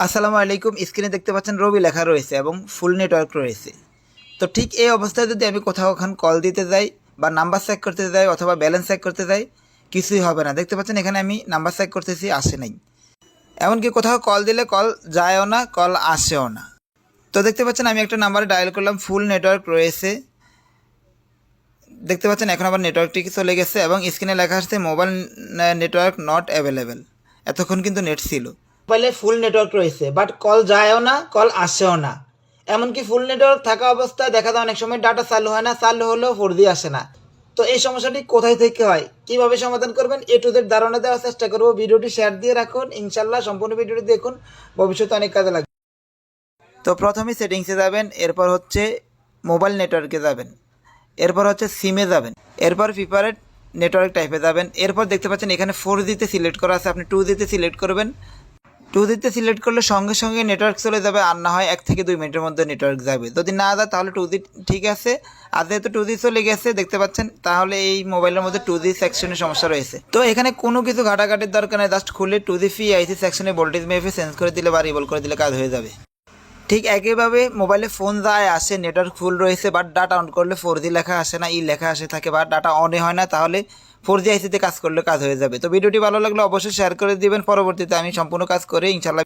আসসালামু আলাইকুম, স্ক্রিনে দেখতে পাচ্ছেন রবি লেখা রয়েছে এবং ফুল নেটওয়ার্ক রয়েছে। তো ঠিক এই অবস্থায় যদি আমি কোথাও ওখান কল দিতে যাই বা নাম্বার চেক করতে যাই অথবা ব্যালেন্স চেক করতে যাই, কিছুই হবে না। দেখতে পাচ্ছেন এখানে আমি নাম্বার চেক করতেছি, আসে নাই। এমনকি কোথাও কল দিলে কল যায়ও না কল আসেও না। তো দেখতে পাচ্ছেন আমি একটা নাম্বারে ডায়াল করলাম ফুল নেটওয়ার্ক রয়েছে। দেখতে পাচ্ছেন এখন আবার নেটওয়ার্কটি চলে গেছে এবং স্ক্রিনে লেখা আসছে মোবাইল নেটওয়ার্ক নট অ্যাভেলেবেল এতক্ষণ কিন্তু নেট ছিল। মোবাইলে ফুল নেটওয়ার্ক রয়েছে। বাট কল যায়ও না কল আসেও না। এমনকি ফুল নেটওয়ার্ক থাকা অবস্থায় দেখা যায় অনেক সময় ডাটা চালু হয় না, চালু হলেও ফোর জি আসে না। তো এই সমস্যাটি কোথায় থেকে হয়? কীভাবে সমাধান করবেন? এ টু জেড ধারণা দেওয়ার চেষ্টা করব। ভিডিওটি শেয়ার দিয়ে রাখুন। ইনশাল্লাহ সম্পূর্ণ ভিডিওটি দেখুন। ভবিষ্যতে অনেক কাজে লাগবে। তো প্রথমে সেটিংসে যাবেন, এরপর হচ্ছে মোবাইল নেটওয়ার্কে যাবেন, এরপর হচ্ছে সিমে যাবেন, এরপর প্রিপারেড নেটওয়ার্ক টাইপে যাবেন, এরপর দেখতে পাচ্ছেন এখানে ফোর জিতে সিলেক্ট করা আছে। আপনি টু জিতে সিলেক্ট করবেন। টু দিতে সিলেক্ট করলে সঙ্গে সঙ্গে নেটওয়ার্ক চলে যাবে আর না হয় এক থেকে দুই মিনিটের মধ্যে নেটওয়ার্ক যাবে। যদি না যায় তাহলে টু জি ঠিক আছে। আর যেহেতু টু জি চলে গেছে, দেখতে পাচ্ছেন, তাহলে এই মোবাইলের মধ্যে টু জি সেকশনের সমস্যা রয়েছে। তো এখানে কোনো কিছু ঘাটাঘাটির দরকার নেই জাস্ট খুলে টু জি ফি আইসি সেকশনে ভোল্টেজ মেপে চেঞ্জ করে দিলে বা রিবল করে দিলে কাজ হয়ে যাবে। ঠিক একইভাবে মোবাইলে ফোন যায়, আসে নেটওয়ার্ক ফুল রয়েছে বাট ডাটা অন করলে ফোর জি লেখা আসে না, ই লেখা আসে, থাকে বা ডাটা অনে হয় না, তাহলে ফোর জি আইসিতে কাজ করলে কাজ হয়ে যাবে। তো ভিডিওটি ভালো লাগলে অবশ্যই শেয়ার করে দিবেন, পরবর্তীতে আমি সম্পূর্ণ কাজ করে ইনশাল্লাহ